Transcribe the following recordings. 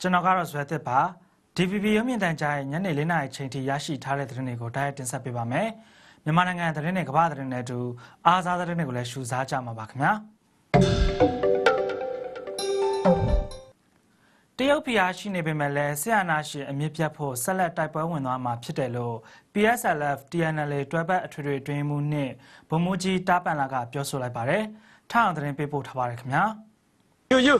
ကျွန်တော်ကတော့ဇွဲသစ်ပါ DVB ရုပ်မြင်သံကြားရဲ့ညနေ၄နာရီချိန်ထိရရှိထားတဲ့သတင်းတွေကိုတိုက်ရိုက်တင်ဆက်ပေးပါမယ်မြန်မာနိုင်ငံသတင်းတွေကမ္ဘာသတင်းတွေအတူအားစားသတင်းတွေကိုလည်းရှုစားကြမှာပါခင်ဗျာတရုတ်ပြည်အားရှိနေပေမဲ့လည်းဆီယနာရှင်အမြင့်ပြတ်ဖို့ဆက်လက်တိုက်ပွဲဝင်သွားမှာဖြစ်တယ်လို့ PSLF TNL တွဲဘက်အထွေထွေအတွင်းမှုနှင့်ဗိုလ်မှူးကြီးတာပန်လာကပြောဆိုလိုက်ပါတယ်ထောက်အောင်သတင်းပေးပို့ထားပါတယ်ခင်ဗျာယူယူ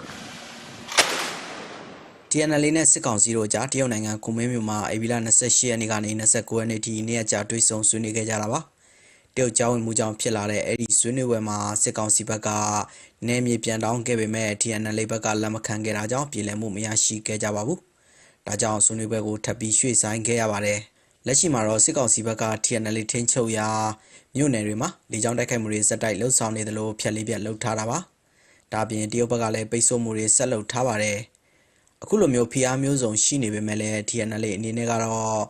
TNL နဲ့စစ်ကောင်စီတို့ကြားတရုတ်နိုင်ငံကုမင်းမြို့မှာအေဗီလာ28ရက်နေ့ကနေ29ရက်နေ့ထိနေ့အကြာတွေ့ဆုံဆွေးနွေးခဲ့ကြတာပါတရုတ်ကြောင်းဝင်မှုကြောင့်ဖြစ်လာတဲ့အဲ့ဒီဆွေးနွေးပွဲမှာစစ်ကောင်စီဘက်ကနယ်မြေပြန်တောင်းခဲ့ပေမဲ့ TNL ဘက်ကလက်မခံခဲ့တာကြောင့်ပြည်လည်မှုမရရှိခဲ့ကြပါဘူးဒါကြောင့်ဆွေးနွေးပွဲကိုထပ်ပြီးရွှေ့ဆိုင်းခဲ့ရပါတယ်လက်ရှိမှာတော့စစ်ကောင်စီဘက်က TNL ထင်းချုပ်ရာမြို့နယ်တွေမှာလေကြောင်းတိုက်ခိုက်မှုတွေစက်တိုက်လှုပ်ဆောင်နေသလိုဖျက်လေးပြက်လှုပ်ထားတာပါဒါအပြင်တရုတ်ဘက်ကလည်းပိတ်ဆို့မှုတွေဆက်လုပ်ထားပါတယ် အခုလိုမျိုးဖိအားမျိုးစုံရှိနေပေမဲ့လည်း TNL အနေနဲ့ကတော့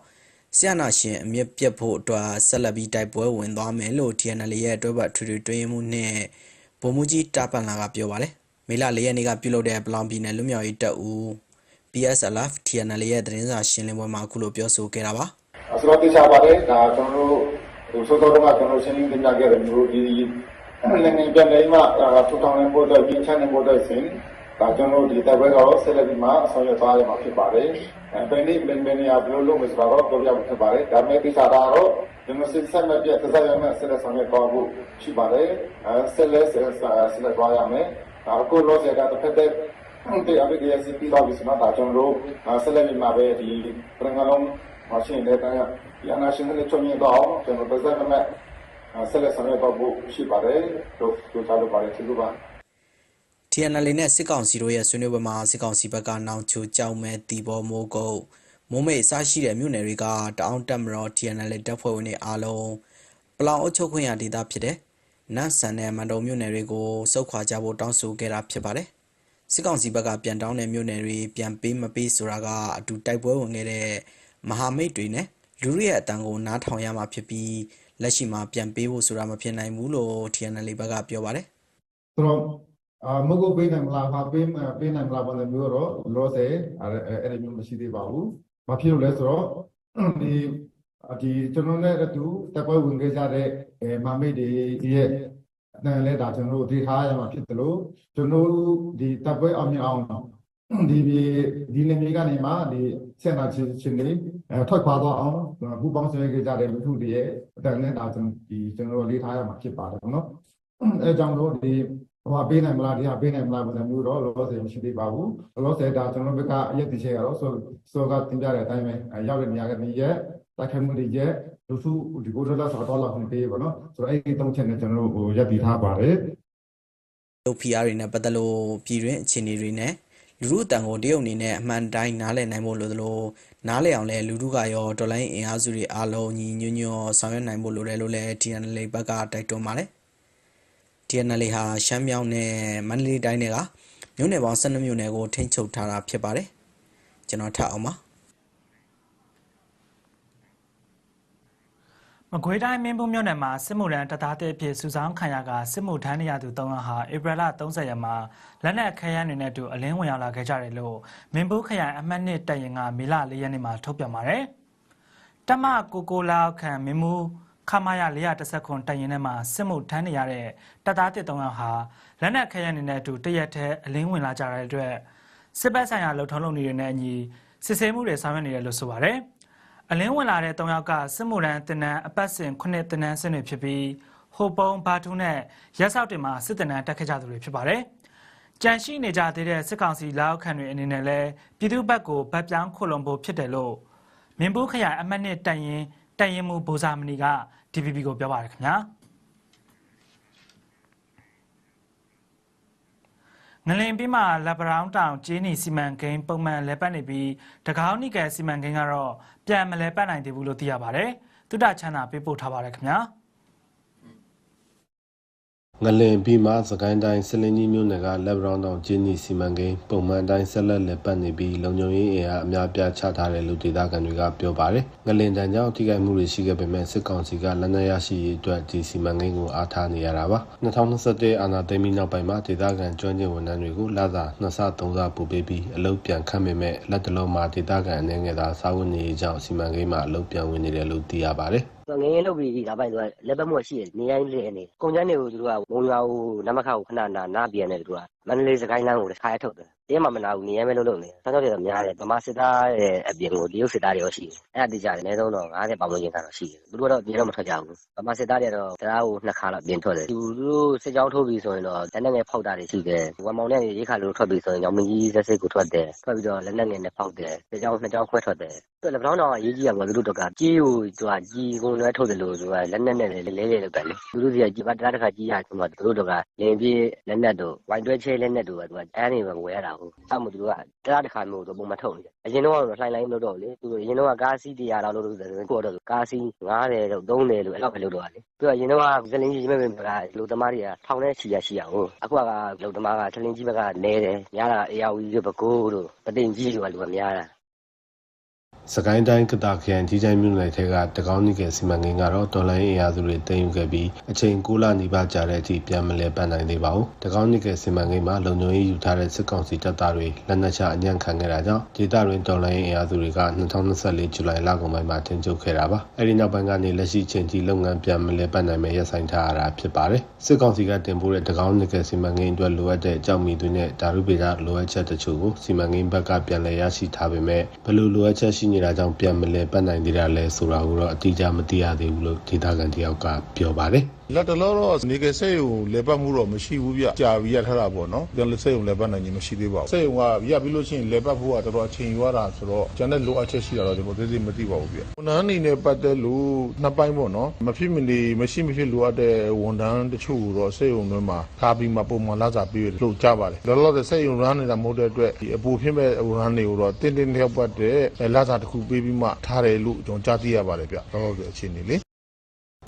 ဆရာနာရှင်အမြင့်ပြတ်ဖို့အတွက်ဆက်လက်ပြီးတိုက်ပွဲဝင်သွားမယ်လို့ TNL ရဲ့အတွဲဘက်ထွေထွေတွင်းမှုနဲ့ဗိုလ်မှူးကြီးတာပန်လာကပြောပါတယ်။မေလ၄ရက်နေ့ကပြုလုပ်တဲ့ပလောင်ပြည်နယ်လူမျိုးရေးတပ်ဦး PSLF TNL ရဲ့သတင်းစာရှင်းလင်းပွဲမှာအခုလိုပြောဆိုခဲ့တာပါဆိုတော့သိချပါတယ်ဒါကျွန်တော်တို့ဟိုစောစောတုန်းကကျွန်တော်ရှင်းလင်းတင်ပြခဲ့တဲ့မျိုးဒီနိုင်ငံပြန်နေမှာထူထောင်နေဖို့အတွက်ပြင်ချနေဖို့အတွက်စဉ် ဒါကျွန်တော်တို့ဒီတပ်ဘက်ကတော့ဆက်လက်ပြီးမှဆောင်ရွက်သွားရမှာဖြစ်ပါတယ်အဲဘယ်နည်းဘယ်ဘယ်နေရာဘယ်လိုလုပ်မလဲဆိုတော့ပြောပြဖို့ဖြစ်ပါတယ်ဒါမဲ့သိချတာတော့ကျွန်တော်စစ်ဆက်မဲ့ပြသက်ဆိုင်ရမယ့်ဆက်လက်ဆောင်ရွက်သွားဖို့ရှိပါတယ်အဲဆက်လက်ဆက်ဆက်လက်သွားရမယ်အခုလို့ဆရာကတစ်ဖက်တည်းတဲ့ ABS ပြီးတော့ဒီစမှာဒါကျွန်တော်တို့ဆက်လက်ပြီးမှပဲဒီပရငလုံး machine တဲ့တိုင်းရနာရှင်နဲ့ချုံရင်တော့ကျွန်တော်ပတ်သက်မဲ့ဆက်လက်ဆောင်ရွက်တော့ဖို့ရှိပါတယ်တို့တို့ချလို့ပါတယ်သူတို့ပါ TNL နဲ့စစ်ကောင်စီတို့ရဲ့ဆွေးနွေးပွဲမှာစစ်ကောင်စီဘက်ကနောင်ချိုကြောက်မဲတီဘောမိုးကုတ်မိုးမိတ်အစရှိတဲ့မြို့နယ်တွေကတအောင်းတက်မတော် TNL တပ်ဖွဲ့ဝင်တွေအားလုံးပလောင်အုပ်ချုပ်ခွင့်ရဒေသဖြစ်တဲ့နတ်ဆန်နဲ့မန်တုံမြို့နယ်တွေကိုစုခွာကြဖို့တောင်းဆိုခဲ့တာဖြစ်ပါတယ်စစ်ကောင်စီဘက်ကပြန်တောင်းတဲ့မြို့နယ်တွေပြန်ပေးမပေးဆိုတာကအတူတိုက်ပွဲဝင်ခဲ့တဲ့မဟာမိတ်တွေနဲ့လူတွေရဲ့အတန်ကိုနားထောင်ရမှာဖြစ်ပြီးလက်ရှိမှာပြန်ပေးဖို့ဆိုတာမဖြစ်နိုင်ဘူးလို့ TNL ဘက်ကပြောပါတယ်ဆိုတော့ အာမဟုတ်ပေးနိုင်မလားဟာပေးမပေးနိုင်မလားဘာလဲမျိုးတော့လောဆယ်အဲ့အဲ့ဒီမျိုးမရှိသေးပါဘူး။ဘာဖြစ်လို့လဲဆိုတော့ဒီဒီကျွန်တော်နဲ့အတူတပ်ပွဲဝင်ခဲ့ကြတဲ့အဲမမိတ်တွေရဲ့အတန်လဲဒါကျွန်တော်တို့ဒေထားရမှာဖြစ်တယ်လို့ကျွန်တော်တို့ဒီတပ်ပွဲအောင်မြင်အောင်ဒီဒီဒီနေမြေကနေမှဒီဆက်နာချင်းချင်းလေးအဲထွက်ခွာသွားအောင်ပူပေါင်းဆွေးခဲ့ကြတဲ့လူထုတွေရဲ့အတန်လဲဒါကျွန်တော်ဒီကျွန်တော်တို့လေးထားရမှာဖြစ်ပါတယ်ပေါ့နော်။အဲကြောင့်လို့ဒီ ဟိုဟာပေးနိုင်မလားဒီဟာပေးနိုင်မလားပုံစံမျိုးတော့လောလောဆယ်မရှိသေးပါဘူးလောလောဆယ်ဒါကျွန်တော်တို့ဘက်ကအရက်တိချက်ကတော့ဆိုဆိုကတင်ပြတဲ့အတိုင်းပဲအဲရောက်တဲ့နေရာကနေရက်တိုက်ခိုက်မှုတွေရက်လူစုဒီကိုတော့ဆိုတော့လောက်ခွင့်ပေးပါတော့ဆိုတော့အဲ့ဒီသုံးချက်နဲ့ကျွန်တော်တို့ဟိုရက်တည်ထားပါတယ်တို့ PR တွေနဲ့ပတ်သက်လို့ပြည်တွင်းအခြေအနေတွေနဲ့လူမှုတန်ကိုတရုတ်အနေနဲ့အမှန်တိုင်းနားလည်နိုင်ဖို့လိုသလိုနားလည်အောင်လဲလူမှုကရောဒေါ်လာအင်အားစုတွေအားလုံးညီညွတ်ညွတ်ဆောင်ရွက်နိုင်ဖို့လိုတယ်လို့လည်း TNL ဘက်ကတိုက်တွန်းပါတယ် TNL ဟာရှမ်းမြောင်နဲ့မန္တလေးတိုင်းတွေကမြို့နယ်ပေါင်း12မြို့နယ်ကိုထိန်းချုပ်ထားတာဖြစ်ပါတယ်ကျွန်တော်ထပ်အောင်ပါမကွေးတိုင်းမင်းဘူးမြို့နယ်မှာစစ်မှုထမ်းတပ်သားတဲ့အဖြစ်စုဆောင်းခံရကစစ်မှုထမ်းနေရသူ၃ယောက်ဟာဧပြီလ30ရက်မှာလက်နက်ခဲယမ်းတွေနဲ့အတူအလင်းဝင်ရောက်လာခဲ့ကြတယ်လို့မင်းဘူးခရိုင်အမှတ်2တပ်ရင်ကမေလ၄ရက်နေ့မှာထုတ်ပြန်ပါတယ်။တမကိုကိုလာခန့်မင်းဘူး ခမာရ419တပ်ရင်ထဲမှာစစ်မှုထမ်းနေရတဲ့တပ်သားတစ်၃ယောက်ဟာလက်နက်ခဲယမ်းတွေနဲ့အတူတရက်တည်းအလင်းဝင်လာကြတဲ့အတွက်စစ်ဘက်ဆိုင်ရာလှုပ်ထုံးလုပ်နေတွေနဲ့အညီစစ်ဆေးမှုတွေဆောင်ရွက်နေတယ်လို့ဆိုပါတယ်။အလင်းဝင်လာတဲ့၃ယောက်ကစစ်မှုရန်တင်နန်းအပတ်စဉ်9တင်နန်းစင်တွေဖြစ်ပြီးဟိုပုံဘာတူးနဲ့ရက်ဆောက်တင်မှာစစ်တင်နန်းတက်ခဲ့ကြသူတွေဖြစ်ပါတယ်။ကြန့်ရှိနေကြသေးတဲ့စစ်ကောင်စီလက်အောက်ခံတွေအနေနဲ့လည်းပြည်သူ့ဘက်ကိုဗတ်ပြောင်းခုလုံဖို့ဖြစ်တယ်လို့မင်းဘူးခရိုင်အမှတ်နှစ်တိုင်ရင် တိုင်ရင်မူဘူဇာမနီက DPP ကိုပြောပါတယ်ခင်ဗျာ။ငလင်ပြီးမှလက်ပရောင်းတောင်ကျင်းနီစီမံကိန်းပုံမှန်လဲပတ်နေပြီးတကောင်းနိကယ်စီမံကိန်းကတော့ပြန်မလဲပတ်နိုင်သေးဘူးလို့သိရပါတယ်။တုဒ္ဒချမ်းသာပေးပို့ထားပါတယ်ခင်ဗျာ။ ငလင်ပြီးမှစကိုင်းတိုင်းစလင်းကြီးမြို့နယ်ကလက်ဘရောင်းတောင်ကျင်းနီစီမံကိန်းပုံမှန်တိုင်းဆက်လက်လက်ပတ်နေပြီးလုံခြုံရေးအင်အားအများပြားချထားတယ်လို့ဒေသခံတွေကပြောပါတယ်။ငလင်တန်ကြောင့်ထိခိုက်မှုတွေရှိခဲ့ပေမဲ့စစ်ကောင်စီကလက်နက်ရရှိရေးအတွက်ဒီစီမံကိန်းကိုအားထားနေရတာပါ။2021အာဏာသိမ်းပြီးနောက်ပိုင်းမှာဒေသခံကျွမ်းကျင်ဝန်ထမ်းတွေကိုလစာနှစ်ဆသုံးဆပို့ပေးပြီးအလုပ်ပြန်ခန့်ပေမဲ့လက်တလုံးမှာဒေသခံအနေငယ်သာစာဝန်နေရေးကြောင့်စီမံကိန်းမှာအလုပ်ပြန်ဝင်နေတယ်လို့သိရပါတယ်။ ငငယ်လုပ်ပြီးဒါပိုင်သူကလက်ပတ်မှုရှိတယ်နေရိုင်းလေနေကုန်ကျန်းတွေကိုသူတို့ကမုံရွာကိုနမခကိုခဏနာနာပြန်တယ်သူတို့က မန္တလေးစကိုင်းလမ်းကိုခါရထုတ်တယ်တင်းမှမနာဘူးနေရိုင်းပဲလုပ်လို့နေဆောင်းကြောက်တယ်များတယ်ဗမာစစ်သားရဲ့အပြင်ကိုတရုတ်စစ်သားတွေရောရှိတယ်အဲ့ဒါတိကျတယ်အနည်းဆုံးတော့90ပတ်ဝန်းကျင်ကတော့ရှိတယ်သူတို့ကတော့ပြင်တော့မထွက်ကြဘူးဗမာစစ်သားတွေကတော့တရားကိုနှစ်ခါတော့ပြင်ထွက်တယ်သူတို့စစ်ကြောင်းထုတ်ပြီးဆိုရင်တော့လက်နက်ငယ်ဖောက်တာတွေရှိတယ်ဝမ်မောင်နဲ့ရေခါလို့ထွက်ပြီးဆိုရင်ညောင်မင်းကြီးဆက်စစ်ကိုထွက်တယ်ထွက်ပြီးတော့လက်နက်ငယ်နဲ့ဖောက်တယ်စစ်ကြောင်းနှစ်ကြောင်းခွဲထွက်တယ်သူလက်ပတောင်းတော်အရေးကြီးရမှာသူတို့တော့ကကြီးကိုသူကကြီးကုန်လွဲထုတ်တယ်လို့သူကလက်နက်နဲ့လဲလဲလဲလောက်တယ်လေသူတို့စီကကြီးပါတရားတစ်ခါကြီးရဆိုမှသူတို့တော့ကလင်ပြေးလက်နက်တို့ဝိုင်တွဲချဲလက်နက်တို့ကသူကအဲ့နေပဲဝယ်ရတာဟုတ်အဲ့မှသူတို့ကတရားတစ်ခါမျိုးသူပုံမထုတ်နေတယ်အရင်တော့ကတော့လှိုင်းလိုင်းမလုပ်တော့လေသူတို့အရင်တော့ကားစီး100လောက်လုပ်လို့ဆိုတော့ကိုတော့ကားစီး90လို့30လို့အဲ့လောက်ပဲလုပ်တော့လေသူကအရင်တော့ဇလင်းကြီးမဲ့ပဲကလူသမားတွေကထောင်ထဲချီရရှိရဟုတ်အခုကလူသမားကဇလင်းကြီးဘက်ကနဲတယ်များတာအေယာဝီတို့ဘကိုးတို့ပသိမ်ကြီးတို့ကလူကများတာ စကိုင်းတိုင်းကတာခရိုင်ကြီးချိုင်းမြို့နယ်ထဲကတကောင်းနိကေစီမံကိန်းကတော့တော်လိုင်းအင်အားစုတွေတင်ယူခဲ့ပြီးအချိန်9လနီးပါးကြာတဲ့အထိပြန်မလဲပတ်နိုင်သေးပါဘူး။တကောင်းနိကေစီမံကိန်းမှာလုံခြုံရေးယူထားတဲ့စစ်ကောင်စီတပ်သားတွေလက်နက်ချအညံ့ခံခဲ့တာကြောင့်ဒေသတွင်းတော်လိုင်းအင်အားစုတွေက2024ဇူလိုင်လကုန်ပိုင်းမှာတင်ကျုပ်ခဲ့တာပါ။အဲဒီနောက်ပိုင်းကနေလက်ရှိချိန်ထိလုပ်ငန်းပြန်မလဲပတ်နိုင်မဲ့ရပ်ဆိုင်းထားရတာဖြစ်ပါတယ်။စစ်ကောင်စီကတင်ပို့တဲ့တကောင်းနိကေစီမံကိန်းအတွက်လိုအပ်တဲ့ကြောက်မီသွင်းတဲ့ဓာတုဗေဒလိုအပ်ချက်တချို့ကိုစီမံကိန်းဘက်ကပြန်လည်ရရှိထားပေမဲ့ဘယ်လိုလိုအပ်ချက်ရှိနေတာကြောင့်ပြန်မလဲပတ်နိုင်သေးတာလဲဆိုတာကိုတော့အတိအကျမသိရသေးဘူးလို့ဒေသခံတယောက်ကပြောပါတယ် လက်တလောတော့နေကစိတ်ုံလေပတ်မှုတော့မရှိဘူးဗျကြာပြီးရထားတာပေါ့နော်ပြန်စိတ်ုံလေပတ်နိုင်ခြင်းမရှိသေးပါဘူးစိတ်ုံကရပြီးလို့ရှိရင်လေပတ်ဖို့ကတော်တော်အချိန်ယူရတာဆိုတော့ကျန်တဲ့လိုအပ်ချက်ရှိတာတော့ကျွန်တော်သိသိမသိပါဘူးဗျဝန်ထမ်းအနေနဲ့ပတ်သက်လို့နှစ်ပိုင်းပေါ့နော်မဖြစ်မနေမရှိမဖြစ်လိုအပ်တဲ့ဝန်ထမ်းတချို့ကိုတော့စိတ်ုံတွေမှာထားပြီးမှပုံမှန်လာစားပြီးလို့ကြပါတယ်လောလောဆယ်စိတ်ုံရမ်းနေတာမဟုတ်တဲ့အတွက်ဒီအပူဖြစ်မဲ့ဝန်ထမ်းတွေကိုတော့တင်းတင်းလျောက်ပတ်တဲ့လာစားတစ်ခုပေးပြီးမှထားတယ်လို့ကျွန်တော်ကြားသိရပါတယ်ဗျလောလောဆယ်အခြေအနေလေး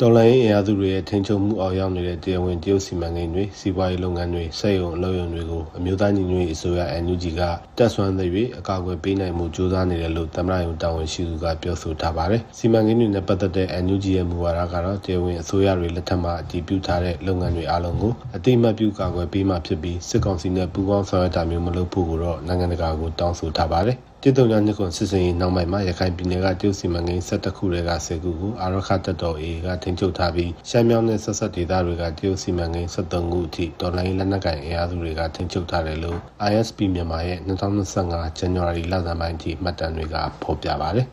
တော်လိုင်းအင်အားစုတွေရဲ့ထိန်းချုပ်မှုအောက်ရောက်နေတဲ့တရားဝင်တရုတ်စီမံကိန်းတွေစီးပွားရေးလုပ်ငန်းတွေစက်ရုံအလုပ်ရုံတွေကိုအမျိုးသားညီညွတ်ရေးအစိုးရ NUG ကတက်ဆွမ်းသရွေ့အကာအကွယ်ပေးနိုင်မှုကြိုးစားနေတယ်လို့သမ္မတရုံတာဝန်ရှိသူကပြောဆိုထားပါတယ်။စီမံကိန်းတွေနဲ့ပတ်သက်တဲ့ NUG ရဲ့မူဝါဒကတော့တရားဝင်အစိုးရတွေလက်ထက်မှာအတည်ပြုထားတဲ့လုပ်ငန်းတွေအားလုံးကိုအတိအမှတ်ပြုကာကွယ်ပေးမှဖြစ်ပြီးစစ်ကောင်စီနဲ့ပူးပေါင်းဆောင်ရွက်တာမျိုးမလုပ်ဖို့ကိုတော့နိုင်ငံတကာကိုတောင်းဆိုထားပါတယ်။ တိတုံညာနှစ်ခွန်စစ်စင်ရေးနောက်ပိုင်းမှာရခိုင်ပြည်နယ်ကတရုတ်စီမံကိန်း12ခုတွေက10ခုကိုအာရခတပ်တော် AA ကထိန်းချုပ်ထားပြီးရှမ်းမြောင်းနဲ့ဆက်ဆက်ဒေသတွေကတရုတ်စီမံကိန်း73ခုအထိတော်လိုင်းလက်နက်ကိုင်အင်အားစုတွေကထိန်းချုပ်ထားတယ်လို့ ISP မြန်မာရဲ့2025ဇန်နဝါရီလဆန်းပိုင်းအထိမှတ်တမ်းတွေကဖော်ပြပါတယ်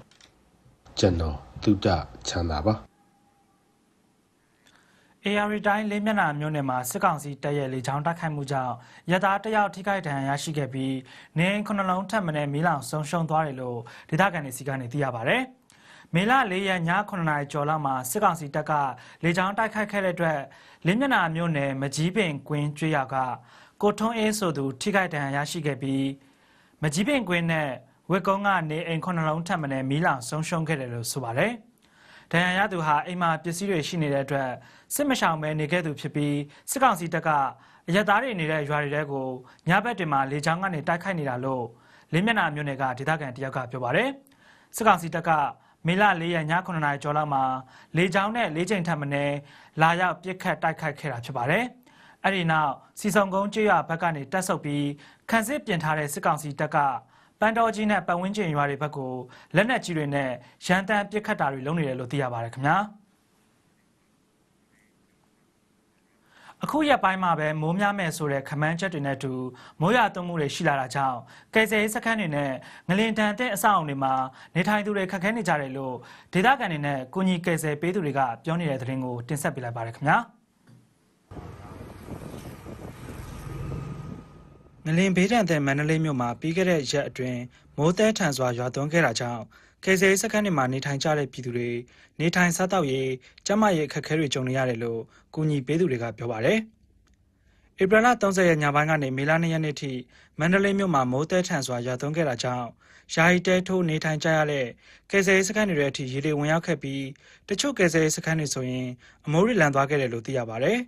။ကျွန်တော်တုဒ္ဒချမ်းသာပါ AR တိုင်းလေးမျက်နှာမြို့နယ်မှာစစ်ကောင်စီတပ်ရဲ့လေကြောင်းတိုက်ခိုက်မှုကြောင့်ရသားတယောက်ထိခိုက်ဒဏ်ရာရရှိခဲ့ပြီးနေအိမ်ခုနှလုံးထပ်မံမီးလောင်ဆုံးရှုံးသွားတယ်လို့ဒေသခံတွေစီကနေသိရပါဗျ။မေလ၄ရက်ည9နာရီကျော်လောက်မှာစစ်ကောင်စီတပ်ကလေကြောင်းတိုက်ခိုက်ခဲ့တဲ့အတွက်လေးမျက်နှာမြို့နယ်မကြီးပင်ကွင်းကျွေးရကကိုထွန်းအေးဆိုသူထိခိုက်ဒဏ်ရာရရှိခဲ့ပြီးမကြီးပင်ကွင်းနဲ့ဝက်ကုန်းကနေအိမ်ခုနှလုံးထပ်မံမီးလောင်ဆုံးရှုံးခဲ့တယ်လို့ဆိုပါတယ်။ ဒဏ်ရာရသူဟာအိမ်မှာပစ္စည်းတွေရှိနေတဲ့အတွက်စစ်မရှောင်ပဲနေခဲ့သူဖြစ်ပြီးစစ်ကောင်စီတပ်ကအရက်သားတွေနေတဲ့ရွာတွေတဲကိုညဘက်တွေမှာလေကြောင်းကနေတိုက်ခိုက်နေတာလို့လင်းမျက်နှာမြို့နယ်ကဒေသခံတယောက်ကပြောပါတယ်စစ်ကောင်စီတပ်ကမေလ၄ရက်ည9နာရီကျော်လောက်မှာလေကြောင်းနဲ့၄ချိန်ထပ်မံလာရောက်ပစ်ခတ်တိုက်ခိုက်ခဲ့တာဖြစ်ပါတယ်အဲ့ဒီနောက်စီစုံကုန်းကျွော်ဘက်ကနေတက်ဆုပ်ပြီးခန်းစစ်ပြင်ထားတဲ့စစ်ကောင်စီတပ်က ပန်တော်ကြီးနဲ့ပတ်ဝန်းကျင်ရွာတွေဘက်ကိုလက်နက်ကြီးတွေနဲ့ရန်တမ်းပစ်ခတ်တာတွေလုပ်နေတယ်လို့သိရပါတယ်ခင်ဗျာအခုရက်ပိုင်းမှာပဲမိုးများမယ်ဆိုတဲ့ခမန်းချက်တွေနဲ့အတူမိုးရွာသွန်းမှုတွေရှိလာတာကြောင့်ကယ်ဆယ်ရေးစခန်းတွေနဲ့ငလင်တန်တဲ့အဆောက်အုံတွေမှာနေထိုင်သူတွေခက်ခဲနေကြတယ်လို့ဒေသခံတွေနဲ့ကုညီကယ်ဆယ်ပေးသူတွေကပြောနေတဲ့သတင်းကိုတင်ဆက်ပေးလိုက်ပါရခင်ဗျာ ငလင်ဘေးဒဏ်တဲ့မန္တလေးမြို့မှာပြီးခဲ့တဲ့ရက်အတွင်းမိုးတဲထန်စွာရွာသွန်းခဲ့တာကြောင့်ကယ်ဆယ်ရေးစခန်းတွေမှာနေထိုင်ကြတဲ့ပြည်သူတွေနေထိုင်စားသောက်ရေးကျန်းမာရေးအခက်အခဲတွေကြုံနေရတယ်လို့ကုညီပေးသူတွေကပြောပါတယ်ဧပြီလ30ရက်ညပိုင်းကနေမေလ2ရက်နေ့ထိမန္တလေးမြို့မှာမိုးတဲထန်စွာရွာသွန်းခဲ့တာကြောင့်ယာယီတဲထိုးနေထိုင်ကြရတဲ့ကယ်ဆယ်ရေးစခန်းတွေရဲ့အထိရေတွေဝင်ရောက်ခဲ့ပြီးတချို့ကယ်ဆယ်ရေးစခန်းတွေဆိုရင်အမိုးတွေလန်သွားခဲ့တယ်လို့သိရပါတယ်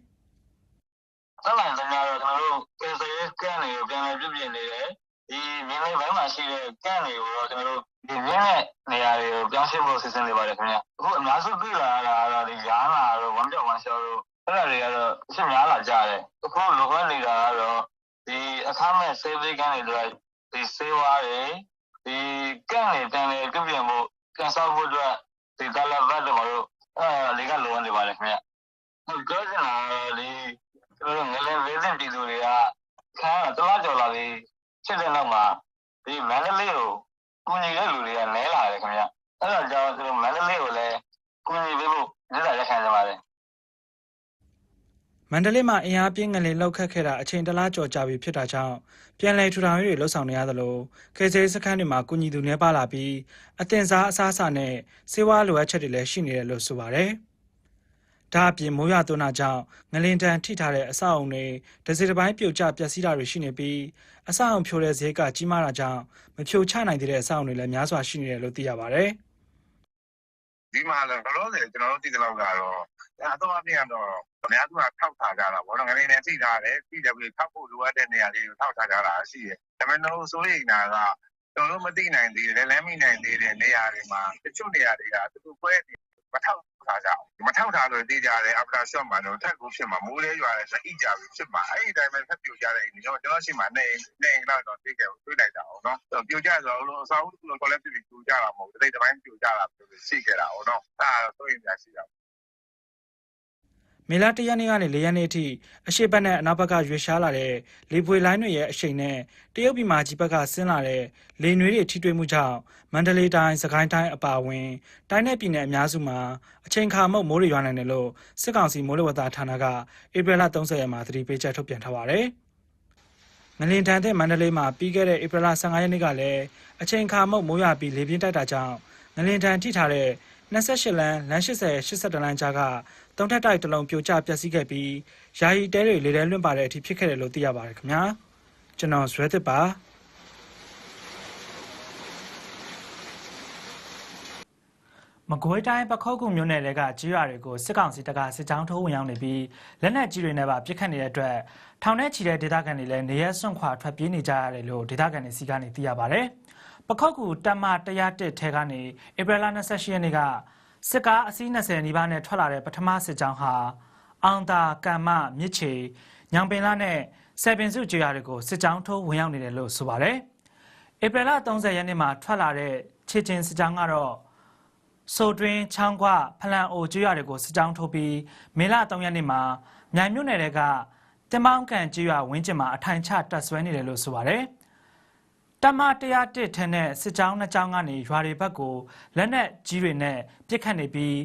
ဆက်လိုက်တဲ့ညတော့ကျွန်တော်တို့ကယ်ဆယ်ရေးကန်တွေကို ပြန်လည်ပြုပြင်နေတယ်ဒီမြင်းလေးဘက်မှာရှိတဲ့ကန်တွေကိုတော့ကျွန်တော်တို့ဒီမြင်းတဲ့နေရာတွေကိုပြောင်းရှင်းဖို့စီစဉ်နေပါတယ်ခင်ဗျအခုအများစုသိလာတာကတော့ဒီရာနာတို့ဝမ်ပြောင်းဝမ်ရှောတို့အဲ့ဒါတွေကတော့အစ်များလာကြတယ်အခုလိုအပ်နေတာကတော့ဒီအခမဲ့ save ကန်တွေတို့ဒီစေဝါတွေဒီကန်တွေပြန်လည်ပြုပြင်ဖို့ကန်ဆောက်ဖို့အတွက်ဒီကလာဘတ်တို့တို့အဲလေးကလိုအပ်နေပါတယ်ခင်ဗျဟုတ်ပြောချင်တာကလေ ကျွန်တော်ငလင်ဝေးစင်ပြည်သူတွေက ခါတော့ကြော်လာပြီးဖြစ်တဲ့နောက်မှာဒီမန္တလေးကိုကူညီတဲ့လူတွေကနဲလာတယ်ခင်ဗျအဲ့ဒါကြောင့်ကျွန်တော်မန္တလေးကိုလည်းကူညီပေးဖို့လက်လာရက်ခံကြပါတယ်မန္တလေးမှာအင်အားပြင်းငလင်လောက်ခတ်ခဲ့တာအချိန်တစ်လားကျော်ကြာပြီဖြစ်တာကြောင့်ပြန်လည်ထူထောင်ရေးတွေလှုပ်ဆောင်နေရသလိုကယ်ဆယ်ရေးစခန်းတွေမှာကုညီသူနှဲပါလာပြီးအတင်စားအစားအစာနဲ့စေဝါလိုအပ်ချက်တွေလည်းရှိနေတယ်လို့ဆိုပါတယ်။ ဒါအပြင်မိုးရွာသွန်းတာကြောင့်ငလင်တန်ထိထားတဲ့အဆောက်အုံတွေဒဇယ်တစ်ပိုင်းပြုတ်ကျပျက်စီးတာတွေရှိနေပြီးအဆောက်အုံဖြိုတဲ့ဈေးကကြီးမားတာကြောင့်မဖြိုချနိုင်သေးတဲ့အဆောက်အုံတွေလည်းများစွာရှိနေတယ်လို့သိရပါတယ်။ဒီမှာလည်းဘလို့လဲကျွန်တော်တို့သိတဲ့လောက်ကတော့အဲအတော့အပြင်ကတော့အများစုကထောက်ထားကြတာဗောနော်ငနေနဲ့သိထားတယ်သိတယ်ပြီးထောက်ဖို့လိုအပ်တဲ့နေရာလေးကိုထောက်ထားကြတာရှိတယ်ဒါပေမဲ့တော့ဆိုရင်နာကကျွန်တော်တို့မသိနိုင်သေးတယ်လမ်းမိနိုင်သေးတဲ့နေရာတွေမှာတချို့နေရာတွေကသူတို့ပွဲနေမထောက် ထားကြဘူးမထောက်ထားလို့သိကြတယ် after shot မှာတော့ထက်ကိုဖြစ်မှာမိုးလေးရွာတယ်ဆိုအိကြပြီဖြစ်မှာအဲ့ဒီတိုင်းပဲထပ်ပြိုကြတဲ့အိမ်ကျွန်တော်ကျွန်တော်ရှိမှနေနေတော့တော့သိခဲ့တွေ့လိုက်တာအောင်နော်ပြိုကြဆိုတော့အစားဦးကလည်းပြပြိုကြတာမဟုတ်တိတ်တိုင်းပြိုကြတာရှိခဲ့တာအောင်နော်အဲ့ဒါဆိုရင်များရှိတာ မေလ၁ရက်နေ့ကနေ၄ရက်နေ့အထိအရှိတ်ဘက်နဲ့အနောက်ဘက်ကရွေရှားလာတဲ့လေပွေလိုင်းတွေရဲ့အရှိန်နဲ့တရုတ်ပြည်မှာကြီးဘက်ကဆင်းလာတဲ့လေနွေးတွေထိတွေ့မှုကြောင့်မန္တလေးတိုင်း၊စကိုင်းတိုင်းအပါအဝင်တိုင်းနယ်ပြည်နယ်အများစုမှာအချိန်ခါမုတ်မိုးတွေရွာနိုင်တယ်လို့စစ်ကောင်စီမိုးလေဝသဌာနကဧပြီလ30ရက်မှာသတိပေးချက်ထုတ်ပြန်ထားပါတယ်။ငလင်တန်တဲ့မန္တလေးမှာပြီးခဲ့တဲ့ဧပြီလ15ရက်နေ့ကလည်းအချိန်ခါမုတ်မိုးရွာပြီးလေပြင်းတိုက်တာကြောင့်ငလင်တန်ထိထားတဲ့ 28လမ်းလမ်း80 82လမ်းကြားကတုံးထက်တိုက်တစ်လုံးပြိုကျပျက်စီးခဲ့ပြီးယာယီတဲတွေလေထဲလွင့်ပါတဲ့အထိဖြစ်ခဲ့တယ်လို့သိရပါတယ်ခင်ဗျာကျွန်တော်ဇွဲသစ်ပါမကွေးတိုင်းပခုတ်ကူမြို့နယ်တွေကကြေးရွာတွေကိုစစ်ကောင်စီတပ်ကစစ်ကြောင်းထိုးဝင်ရောက်နေပြီးလက်နက်ကြီးတွေနဲ့ပါပစ်ခတ်နေတဲ့အတွက်ထောင်ထဲချီတဲ့ဒေသခံတွေလည်းနေရက်စွန့်ခွာထွက်ပြေးနေကြရတယ်လို့ဒေသခံတွေစီကနေသိရပါတယ် ပခုတ်ကူတပ်မ101ထဲကနေဧပြီလ28ရက်နေ့ကစစ်ကားအစီး20နီးပါးနဲ့ထွက်လာတဲ့ပထမစစ်ကြောင်းဟာအောင်သာကံမမြစ်ချေညောင်ပင်လနဲ့ဆယ်ပင်စုကျေးရွာတွေကိုစစ်ကြောင်းထိုးဝင်ရောက်နေတယ်လို့ဆိုပါတယ်။ဧပြီလ30ရက်နေ့မှာထွက်လာတဲ့ခြေချင်းစစ်ကြောင်းကတော့ဆိုတွင်းချောင်းခွဖလန်အိုကျေးရွာတွေကိုစစ်ကြောင်းထိုးပြီးမေလ3ရက်နေ့မှာမြိုင်မြို့နယ်တွေကတင်မောင်းကန်ကျေးရွာဝင်းကျင်မှာအထိုင်ချတပ်ဆွဲနေတယ်လို့ဆိုပါတယ်။ တမ101ထက်နဲ့စစ်ကြောင်းနှစ်ကြောင်းကနေရွာတွေဘက်ကိုလက်နက်ကြီးတွေနဲ့ပစ်ခတ်နေပြီး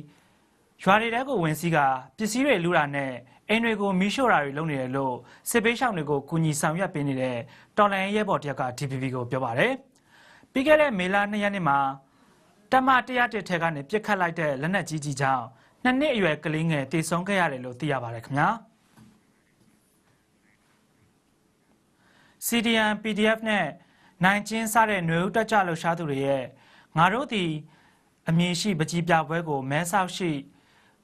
ရွာတွေတဲကိုဝင်စီးကပစ္စည်းတွေလူတာနဲ့အိမ်တွေကိုမီးရှို့တာတွေလုပ်နေတယ်လို့စစ်ပေးရှောင်တွေကိုကူညီဆောင်ရွက်ပေးနေတဲ့တော်လိုင်းရဲဘော်တယောက်က DPP ကိုပြောပါတယ်။ပြီးခဲ့တဲ့မေလ2ရက်နေ့မှာတမ101ထဲကနေပြစ်ခတ်လိုက်တဲ့လက်နက်ကြီးကြီးကြောင့်နှစ်နှစ်အရွယ်ကလေးငယ်တေဆုံးခဲ့ရတယ်လို့သိရပါတယ်ခင်ဗျာ။ CDN PDF နဲ့ နိုင်ကျင်းစတဲ့ຫນွေဦးတက်ကြလှူရှားသူတွေရဲ့ငါတို့ဒီအမည်ရှိပကြီးပြပွဲကိုမဲဆောက်ရှိ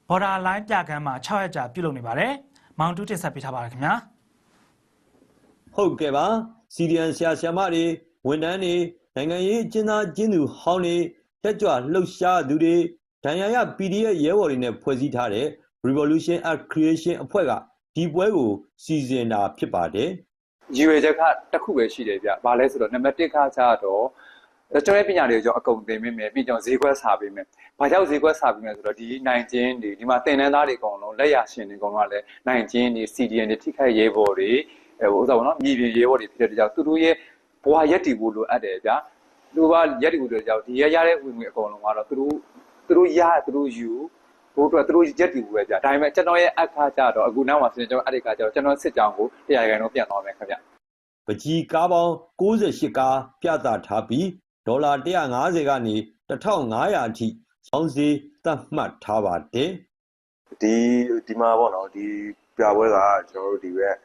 borderline ပြကမ်းမှာ6ရက်ကြာပြုလုပ်နေပါတယ်။မောင်တူးတင်ဆက်ပေးထားပါတယ်ခင်ဗျာ။ဟုတ်ကဲ့ပါစီဒီအန်ဆရာဆရာမတွေဝန်ထမ်းတွေနိုင်ငံရေးအကျဉ်းသားအကျဉ်းသူဟောင်းတွေတက်ကြွလှုပ်ရှားသူတွေဒဏ်ရာရ PDF ရဲဘော်တွေနဲ့ဖွဲ့စည်းထားတဲ့ Revolution Art Creation အဖွဲ့ကဒီပွဲကိုစီစဉ်တာဖြစ်ပါတယ် ရည်ရွယ်ချက်ကတစ်ခုပဲရှိတယ်ဗျ။ဘာလဲဆိုတော့နံပါတ်1ခါကျတော့ကျွန်တော်ရဲ့ပညာတွေကိုကျွန်တော်အကုန်သင်ပေးမယ်ပြီးကျွန်တော်ဈေးကွက်စာပေးမယ်။ဘာကြောင့်ဈေးကွက်စာပေးမယ်ဆိုတော့ဒီနိုင်ကျင်းတွေဒီမှာသင်တန်းသားတွေအကုန်လုံးလက်ရရှင်တွေအကုန်လုံးကလည်းနိုင်ကျင်းတွေ CDN တွေထိခိုက်ရဲဘော်တွေအဲဟိုဥစ္စာပေါ့နော်မြေပြင်ရဲဘော်တွေဖြစ်တဲ့ကြောင့်သူတို့ရဲ့ဘဝရက်တည်ဖို့လိုအပ်တယ်ဗျာ။သူကရက်တည်ဖို့လိုတဲ့ကြောင့်ဒီရရတဲ့ဝင်ငွေအကုန်လုံးကတော့သူတို့သူတို့ရသူတို့ယူ ဘိုးတို့သူတို့ရက်တည်ဖို့ပဲဗျာ။ဒါပေမဲ့ကျွန်တော်ရဲ့အခါကျတော့အခုနောက်မှာဆိုရင်ကျွန်တော်အဲ့ဒီခါကျတော့ကျွန်တော်စစ်ကြောင်းကိုတရားခိုင်တော့ပြန်သွားမယ်ခင်ဗျ။ပကြီးကားပေါင်း68ကားပြသထားပြီးဒေါ်လာ150ကနေ1500အထိစောင်းစည်းသတ်မှတ်ထားပါတယ်ဒီဒီမှာပေါ့နော်ဒီပြပွဲကကျွန်တော်တို့ဒီဘက်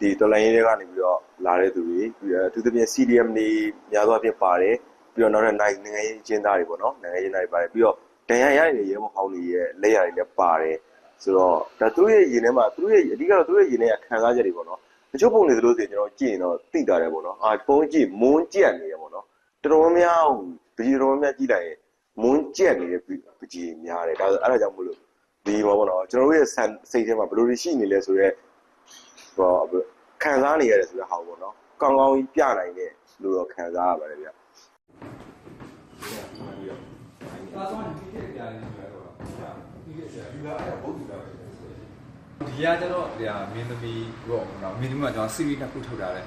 ဒီတော်လိုင်းရေးတွေကနေပြီးတော့လာတဲ့သူတွေပြီးတော့အထူးသဖြင့် CDM တွေများသောအားဖြင့်ပါတယ်ပြီးတော့နောက်ထပ်နိုင်နိုင်ငံရေးအကျဉ်းသားတွေပေါ့နော်နိုင်ငံရေးသားတွေပါတယ်ပြီးတော့ ဒဏ်ရာရနေတဲ့ရဲဘော်ဟောင်းတွေရဲ့လက်ရာတွေလည်းပါတယ်ဆိုတော့ဒါသူတို့ရဲ့ရင်ထဲမှာသူတို့ရဲ့အဓိကတော့သူတို့ရဲ့ရင်ထဲကခံစားချက်တွေပေါ့နော်တချို့ပုံတွေဆိုလို့ဆိုရင်ကျွန်တော်ကြည့်ရင်တော့သိတာတယ်ပေါ့နော်အာပုံကြည့်မွန်းကြက်နေတယ်ပေါ့နော်တော်တော်များများပကြီးတော်များများကြည့်လိုက်ရင်မွန်းကြက်နေတဲ့ပကြီးများတယ်ဒါဆိုအဲ့ဒါကြောင့်မလို့ဒီမှာပေါ့နော်ကျွန်တော်တို့ရဲ့စိတ်ထဲမှာဘယ်လိုရှိနေလဲဆိုတော့ဟောခံစားနေရတယ်ဆိုတဲ့ဟာပေါ့နော်ကောင်းကောင်းကြီးပြနိုင်တယ်လို့တော့ခံစားရပါတယ်ဗျ ဒီကကျတော့ဒီဟာမင်းသမီးပေါ့နော်မင်းသမီးကကျွန်တော် series တစ်ခုထုတ်ထားတယ်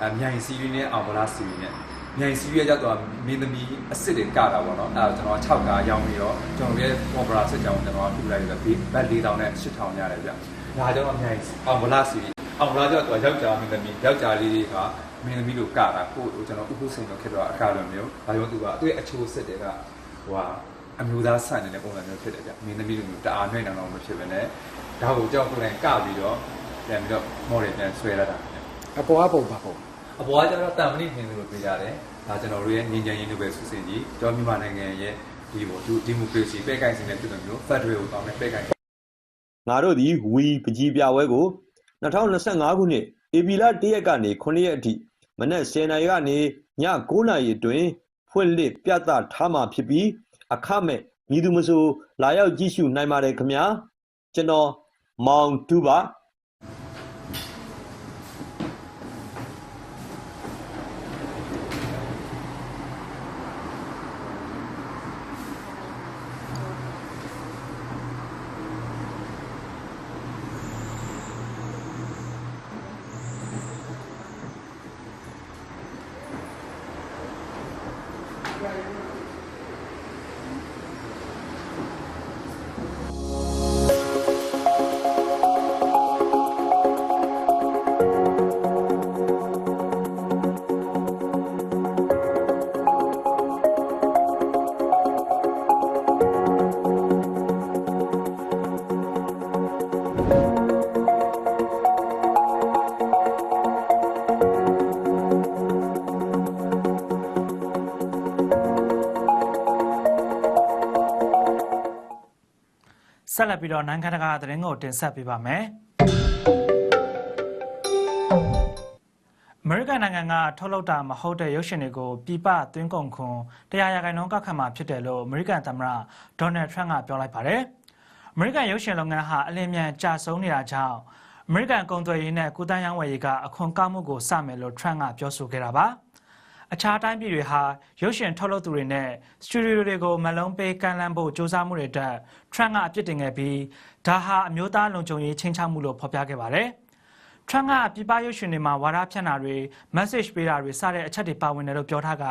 အဲမြိုင် series နဲ့အောင်ဗလား series နဲ့မြိုင် series ကကျတော့မင်းသမီးအစ်စ်တွေကတာပေါ့နော်အဲကျွန်တော်6ကားရောင်းပြီးတော့ကျွန်တော်ရဲ့ opera စစ်ကြောင်းကျွန်တော်ထုတ်လိုက်ပြီးဘတ်4000နဲ့8000ရတယ်ဗျဒါကျတော့မြိုင်အောင်ဗလား series အောင်ဗလားကျတော့ယောက်ျားမင်းသမီးယောက်ျားလေးတွေကမင်းသမီးတို့ကတာကိုကျွန်တော်ဥပုစိန်တော့ဖြစ်တော့အခါလိုမျိုးဒါကြောင့်သူကသူ့ရဲ့အချိုးစစ်တွေက ဟိုဟာအမျိုးသားဆန်နေတဲ့ပုံစံမျိုးဖြစ်တယ်ဗျမင်းသမီးတို့မျိုးတအားနှွဲ့နေတော့မဖြစ်ဘဲနဲ့ဒါကိုကြောက်ကိုယ်တိုင်ကပြီးတော့ပြန်ပြီးတော့ model ပြန်ဆွဲလာတာဗျအပေါ်အပုံပါပုံအပေါ်ကကျတော့တာမဏိထင်လို့ပြောကြတယ်ဒါကျွန်တော်တို့ရဲ့ငင်းကြံရင်းတို့ပဲစုစင်ကြီးကျော်မြန်မာနိုင်ငံရဲ့ဒီပေါ့ဒီမိုကရေစီပဲ့ကိုင်စီနဲ့ပြည်သူမျိုး Federal ကိုတောင်းတဲ့ပဲ့ကိုင်ငါတို့ဒီဝီပကြီးပြပွဲကို2025ခုနှစ်ဧပြီလ1ရက်ကနေ9ရက်အထိမနက်10:00နာရီကနေည9:00နာရီအတွင်း ဖွင့်လှစ်ပြသထားမှာဖြစ်ပြီး အခမဲ့ညီသူမဆိုလာရောက်ကြည့်ရှုနိုင်ပါတယ်ခင်ဗျာကျွန်တော်မောင်တူပါ ဆက်လက်ပြီးတော့နိုင်ငံတကာသတင်းကိုတင်ဆက်ပေးပါမယ်။အမေရိကန်နိုင်ငံကထုတ်လုပ်တာမဟုတ်တဲ့ရုပ်ရှင်တွေကိုပြပသွင်းကုန်ခွန်တရားရဂိုင်နှုန်းကောက်ခံမှာဖြစ်တယ်လို့အမေရိကန်သမ္မတဒေါ်နယ်ထရန့်ကပြောလိုက်ပါတယ်။အမေရိကန်ရုပ်ရှင်လုပ်ငန်းဟာအလင်းမြန်ကျဆင်းနေတာကြောင့်အမေရိကန်ကုန်သွယ်ရေးနဲ့ကုသရေးဝယ်ရေးကအခွန်ကောက်မှုကိုစမယ်လို့ထရန့်ကပြောဆိုခဲ့တာပါ။ အခြားတိုင်းပြည်တွေဟာရုပ်ရှင်ထုတ်လုပ်သူတွေနဲ့စတူဒီယိုတွေကိုမလုံးပေးကမ်းလှမ်းဖို့စ조사မှုတွေအတွက်ထရန့်ကအပြစ်တင်ခဲ့ပြီးဒါဟာအမျိုးသားလုံခြုံရေးချင်းချောက်မှုလို့ဖော်ပြခဲ့ပါတယ်။ထရန့်ကပြပရုပ်ရှင်တွေမှာဝါဒဖြန့်တာတွေ message ပေးတာတွေစတဲ့အချက်တွေပါဝင်တယ်လို့ပြောထားက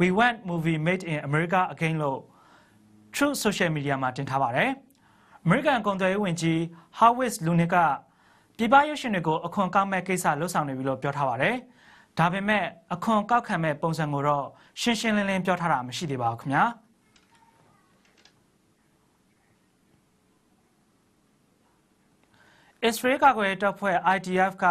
We want movie made in America again လို့ True Social Media မှာတင်ထားပါတယ်။ American ကုန်သွယ်ရေးဝန်ကြီး Howard Lutnick ကပြပရုပ်ရှင်တွေကိုအခွန်ကောက်မဲ့ကိစ္စလှုပ်ဆောင်နေပြီလို့ပြောထားပါတယ်။ ဒါပေမဲ့အခွန်ကောက်ခံမဲ့ပုံစံကိုတော့ရှင်းရှင်းလင်းလင်းပြောထားတာမရှိသေးပါဘူးခင်ဗျာ။အစ္စရေးကာကွယ်ရေးတပ်ဖွဲ့ IDF က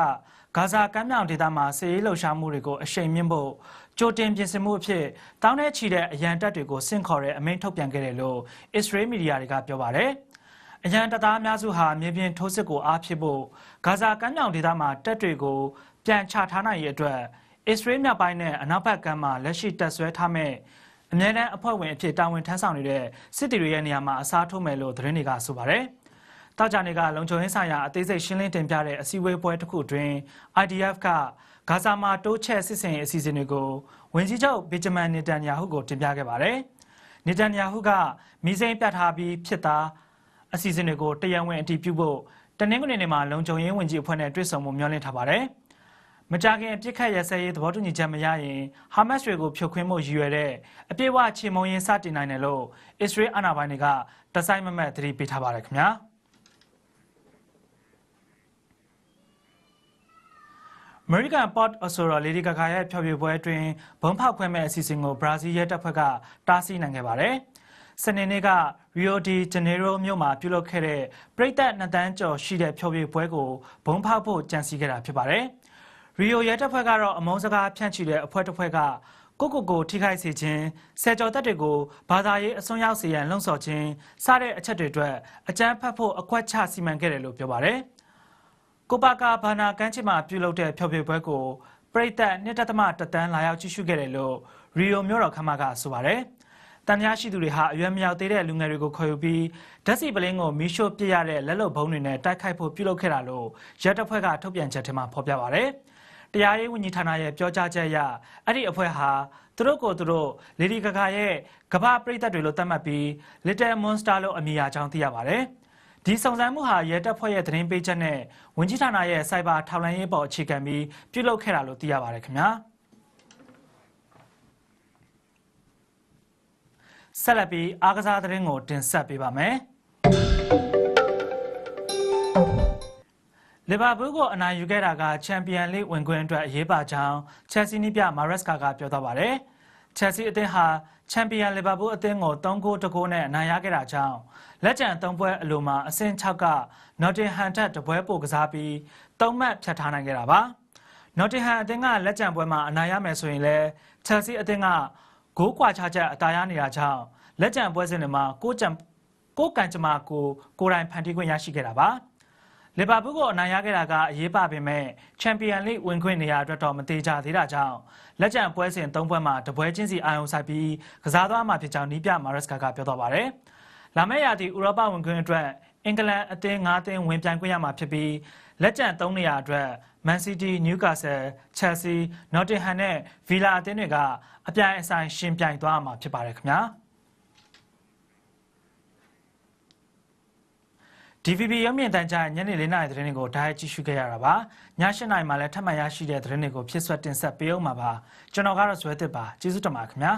ဂါဇာကမ်းမြောင်ဒေသမှာစစ်ရေးလှုပ်ရှားမှုတွေကိုအရှိန်မြင့်ဖို့ကြိုတင်ပြင်ဆင်မှုအဖြစ်တောင်းထဲချီတဲ့အရန်တပ်တွေကိုဆင့်ခေါ်တဲ့အမိန့်ထုတ်ပြန်ခဲ့တယ်လို့အစ္စရေးမီဒီယာတွေကပြောပါတယ်။အရန်တပ်သားအများစုဟာမြေပြင်ထိုးစစ်ကိုအားဖြစ်ဖို့ဂါဇာကမ်းမြောင်ဒေသမှာတပ်တွေကို ပြန်ချထားနိုင်ရေးအတွက်အစ္စရေးမြောက်ပိုင်းနဲ့အနောက်ဘက်ကမ်းမှာလက်ရှိတပ်ဆွဲထားမဲ့အမြဲတမ်းအဖွဲ့ဝင်အဖြစ်တာဝန်ထမ်းဆောင်နေတဲ့စစ်တီတွေရဲ့နေရာမှာအစားထိုးမယ်လို့သတင်းတွေကဆိုပါတယ်။တောက်ကြနေကလုံခြုံရေးဆိုင်ရာအသေးစိတ်ရှင်းလင်းတင်ပြတဲ့အစည်းအဝေးပွဲတစ်ခုတွင် IDF ကဂါဇာမှာတိုးချဲ့စစ်စင်ရေးအစီအစဉ်တွေကိုဝန်ကြီးချုပ်ဘီဂျမန်နေတန်ယာဟုကိုတင်ပြခဲ့ပါတယ်။နေတန်ယာဟုကမိစိန်ပြတ်ထားပြီးဖြစ်သားအစီအစဉ်တွေကိုတရန်ဝင်အတည်ပြုဖို့တနင်္ဂနွေနေ့မှာလုံခြုံရေးဝန်ကြီးအဖွဲ့နဲ့တွေ့ဆုံမှုမျှော်လင့်ထားပါတယ်။ မကြခင်အပြစ်ခတ်ရစဲရေးသဘောတူညီချက်မရရင်ဟာမတ်စ်တွေကိုဖြုတ်ခွင်းမှုရည်ရွယ်တဲ့အပြစ်ဝချေမှုန်းရေးစတင်နိုင်တယ်လို့အစ္စရေးအာဏာပိုင်တွေကတစိုက်မမတ်သတိပေးထားပါတယ်ခင်ဗျာ။အမေရိကန်ပေါ့အဆိုတော်လေဒီဂဂါရဲ့ဖျော်ဖြေပွဲအတွင်းဘုံဖောက်ခွဲမဲ့အစီအစဉ်ကိုဘရာဇီးရဲတပ်ဖွဲ့ကတားဆီးနိုင်ခဲ့ပါတယ်စနေနေ့ကရီယိုဒီဂျနေရိုမြို့မှာပြုလုပ်ခဲ့တဲ့ပြည်သက်နှစ်တန်းကျော်ရှိတဲ့ဖျော်ဖြေပွဲကိုဘုံဖောက်ဖို့ကြံစည်ခဲ့တာဖြစ်ပါတယ်။ ရီယိုရဲတပ်ဖွဲ့ကတော့အမုန်းစကားဖြန့်ချီတဲ့အဖွဲ့တစ်ဖွဲ့ကကိုကိုကိုထိခိုက်စေခြင်းဆယ်ကျော်သက်တွေကိုဘာသာရေးအစွန်းရောက်စေရန်လှုံ့ဆော်ခြင်းစတဲ့အချက်တွေအတွက်အကြမ်းဖက်ဖို့အကွက်ချစီမံခဲ့တယ်လို့ပြောပါတယ်။ကိုပါကာဘာနာကမ်းခြေမှာပြုလုပ်တဲ့ဖျော်ဖြေပွဲကိုပရိသတ်နှစ်တသမတတန်းလာရောက်ကြည့်ရှုခဲ့တယ်လို့ရီယိုမြို့တော်ခမ်းမကဆိုပါတယ်။တန်များရှိသူတွေဟာအရွယ်မရောက်သေးတဲ့လူငယ်တွေကိုခေါ်ယူပြီးဓာတ်ဆီပလင်းကိုမီးရှို့ပစ်ရတဲ့လက်လုံဘုံတွေနဲ့တိုက်ခိုက်ဖို့ပြုလုပ်ခဲ့တာလို့ရဲတပ်ဖွဲ့ကထုတ်ပြန်ချက်ထဲမှာဖော်ပြပါဗျ။ တရားရေးဝန်ကြီးဌာနရဲ့ပြောကြားချက်အရအဲ့ဒီအဖွဲ့ဟာသူတို့ကိုသူတို့လေဒီဂဂါရဲ့ကမ္ဘာပရိသတ်တွေလို့သတ်မှတ်ပြီး Little Monster လို့အမည်အကြောင်းသိရပါတယ်။ဒီစုံစမ်းမှုဟာရဲတပ်ဖွဲ့ရဲ့သတင်းပေးချက်နဲ့ဝန်ကြီးဌာနရဲ့စိုက်ဘာထောက်လှမ်းရေးပေါ်အခြေခံပြီးပြုလုပ်ခဲ့တာလို့သိရပါတယ်ခင်ဗျာဆက်လက်ပြီးအားကစားသတင်းကိုတင်ဆက်ပေးပါမယ် လီဗာပူးကိုအနိုင်ယူခဲ့တာကချန်ပီယံလိဝင်ခွင့်အတွက်အရေးပါကြောင်းချက်စီနီးပြမာရက်စကာကပြောသွားပါတယ်။ချက်စီအသင်းဟာချန်ပီယံလီဗာပူးအသင်းကို3ဂိုးတကိုးနဲ့အနိုင်ရခဲ့တာကြောင့်လက်ကျန်3ပွဲအလိုမှာအဆင့်6ကနော်တင်ဟန်ထက်တပွဲပိုကစားပြီး3မှတ်ဖြတ်ထားနိုင်ခဲ့တာပါ။နော်တင်ဟန်အသင်းကလက်ကျန်ပွဲမှာအနိုင်ရမယ်ဆိုရင်လည်းချက်စီအသင်းကဂိုးကွာခြားချက်အသာရနေတာကြောင့်လက်ကျန်ပွဲစဉ်တွေမှာကိုကြံကိုကန်ချမာကိုကိုယ်တိုင်ဖန်တီးခွင့်ရရှိခဲ့တာပါ။ လီဗာပူးကိုအနိုင်ရခဲ့တာကအရေးပါပေမဲ့ချန်ပီယံလိဝင်ခွင့်နေရာအတွက်တော့မသေးကြသေးတာကြောင့်လက်ကျန်ပွဲစဉ်၃ပွဲမှာတပွဲချင်းစီအာရုံစိုက်ပြီးကစားသွားမှာဖြစ်ကြောင်းနီးပြမာရက်စကာကပြောသွားပါတယ်။လာမယ့်ရာသီဥရောပဝင်ခွင့်အတွက်အင်္ဂလန်အသင်း၅သင်းဝင်ပြိုင်ခွင့်ရမှာဖြစ်ပြီးလက်ကျန်၃နေရာအတွက်မန်စီးတီးနယူကာဆယ်ချယ်ဆီနော်တင်ဟမ်နဲ့ဗီလာအသင်းတွေကအပြိုင်အဆိုင်ရှင်ပြိုင်သွားမှာဖြစ်ပါတယ်ခင်ဗျာ။ DVB ရုပ်မြင်သံကြားညနေ၄နာရီသတင်းတွေကိုဒါရိုက်ကြည့်ရှုခဲ့ရတာပါည၈နာရီမှာလည်းထပ်မံရရှိတဲ့သတင်းတွေကိုဖြည့်ဆွတ်တင်ဆက်ပေးအောင်ပါပါကျွန်တော်ကတော့ဇွဲသစ်ပါကျေးဇူးတင်ပါခင်ဗျာ